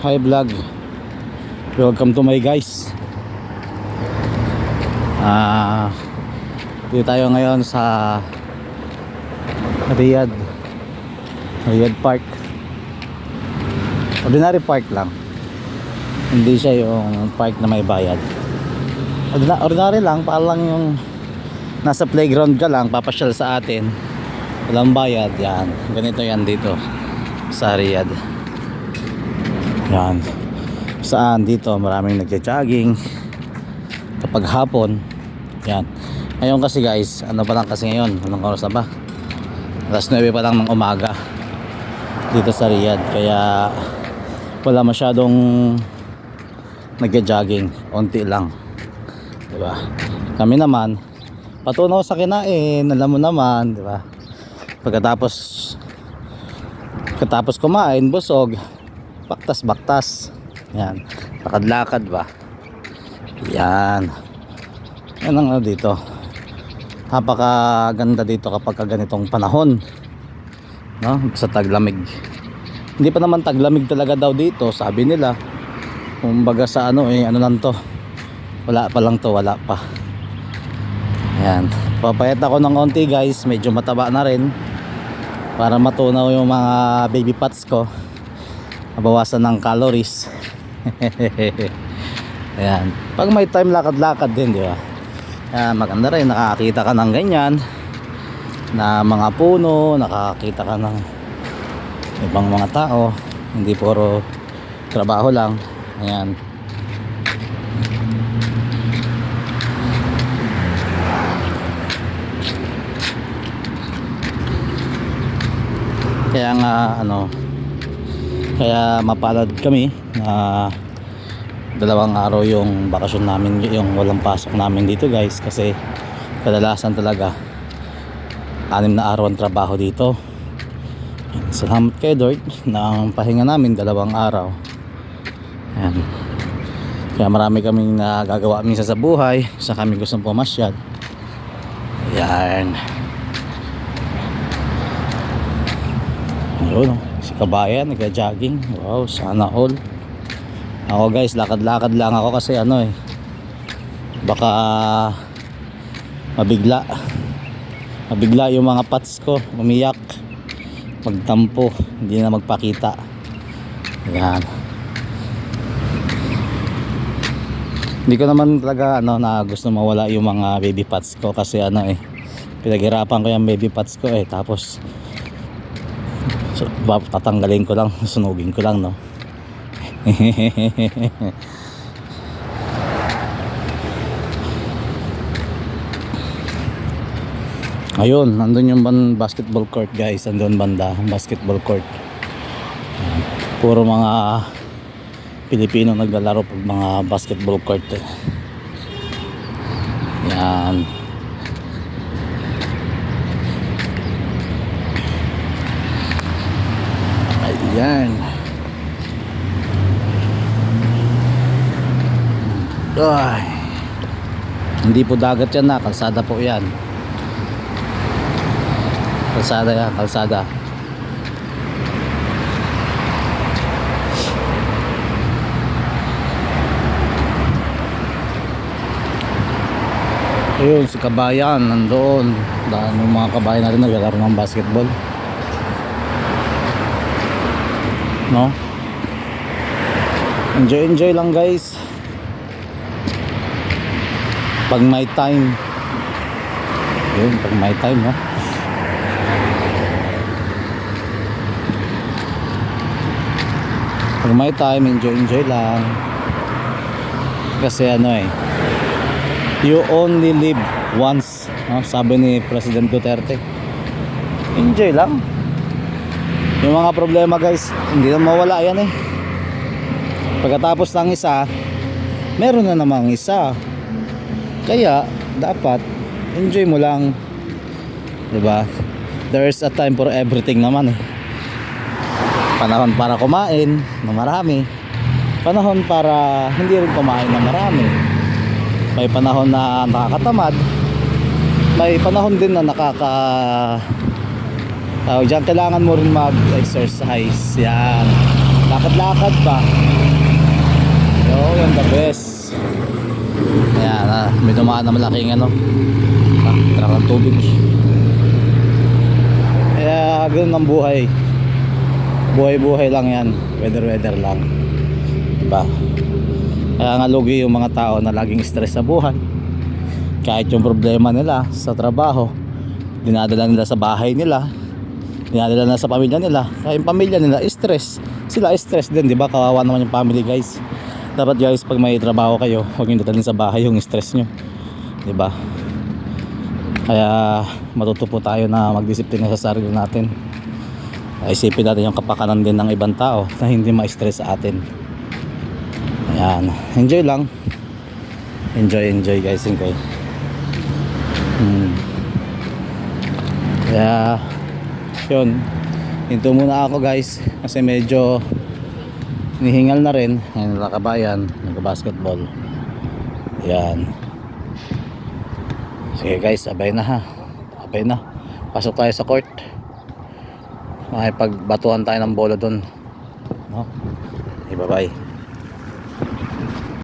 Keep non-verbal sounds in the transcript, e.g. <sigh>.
hi vlog. Welcome to my guys. Ah dito tayo ngayon sa Riyadh. Riyadh Park. Ordinary park lang. Hindi siya yung park na may bayad. Ordina- ordinary lang para lang yung nasa playground ka lang papasyal sa atin. Walang bayad yan. Ganito yan dito sa Riyadh yan. Saan? Dito maraming nagja-jogging. Kapag hapon yan. Ngayon kasi guys ano pa lang kasi ngayon? Anong oras na ba? Alas 9 pa lang ng umaga dito sa Riyadh. Kaya wala masyadong nagja-jogging. Onti lang. Diba? Kami naman patunaw sa kinain. Alam mo naman diba? Pagkatapos pagkatapos kumain busog baktas baktas yan. Lakad-lakad ba? Yan. Yan ang ano dito. Napakaganda dito kapag ganitong panahon. No? Sa taglamig. Hindi pa naman taglamig talaga daw dito sabi nila. Kumbaga sa ano eh ano lang to. Wala pa lang to wala pa. Yan. Papayat ako ng onti guys. Medyo mataba na rin. Para matunaw yung mga baby pots ko mabawasan ng calories. <laughs> Ayan. Pag may time lakad-lakad din di ba? Ayan, maganda rin. Nakakita ka ng ganyan. Na mga puno nakakita ka ng ibang mga tao. Hindi puro trabaho lang. Ayan. Kaya nga ano kaya mapalad kami na dalawang araw yung bakasyon namin yung walang pasok namin dito guys. Kasi kadalasan talaga anim na araw ang trabaho dito. Salamat kay Lord na ang pahinga namin dalawang araw. Ayan. kaya marami kaming nagagawa minsan sa buhay sa kami gustong pumasyal. Yan Ayun, oh. Si Kabayan, nagja-jogging. Wow, sana all. Ako guys, lakad-lakad lang ako kasi ano eh. Baka mabigla. Mabigla yung mga pats ko, umiyak. Magtampo, hindi na magpakita. Yan. Hindi ko naman talaga ano na gusto mawala yung mga baby pats ko kasi ano eh. Pinaghirapan ko yung baby pats ko eh tapos So, tatanggalin ko lang, sunugin ko lang, no? <laughs> Ayun, nandun yung ban basketball court guys, nandun banda, basketball court. Puro mga Pilipino naglalaro pag mga basketball court. Eh. Yan. Ayan. Ay. Hindi po dagat yan na, kalsada po yan. Kalsada yan, kalsada. Ayun, si Kabayan, nandoon. Dahil yung mga kabayan natin naglalaro ng basketball. no enjoy enjoy lang guys pag may time. Yun pag may time no? Pag may time enjoy enjoy lang. Kasi ano eh you only live once no? sabi ni President Duterte. Enjoy lang. Yung mga problema guys hindi na mawala yan eh. Pagkatapos ng isa meron na namang isa kaya dapat enjoy mo lang. 'di ba there's a time for everything naman eh. Panahon para kumain na marami. Panahon para hindi rin kumain na marami. May panahon na nakakatamad. May panahon din na nakaka Tawag dyan, kailangan mo rin mag-exercise. Yan. lakad-lakad pa yo yung the best ayan ah, may dumaan na malaking ano ah, truck ng tubig. Kaya ganun ang buhay. Buhay-buhay lang yan. Weather-weather lang. Diba? Kaya nga lugi yung mga tao na laging stress sa buhay. Kahit yung problema nila sa trabaho dinadala nila sa bahay nila dinadala na sa pamilya nila. Kaya yung pamilya nila stress. Sila stress din di ba kawawa naman yung family guys dapat guys pag may trabaho kayo huwag nyo dadalhin sa bahay yung stress nyo. Ba kaya matuto po tayo na magdisiplina sa sarili natin. Isipin natin yung kapakanan din ng ibang tao na hindi ma-stress sa atin. Ayan. Enjoy lang. Enjoy enjoy guys. Enjoy. Hmm. kaya yun. Hinto muna ako guys kasi medyo nihingal na rin. Ngayon nakabayan nagka-basketball. Yan sige guys abay na ha. Abay na. Pasok tayo sa court. Makipagbatuhan tayo ng bola doon no? Okay,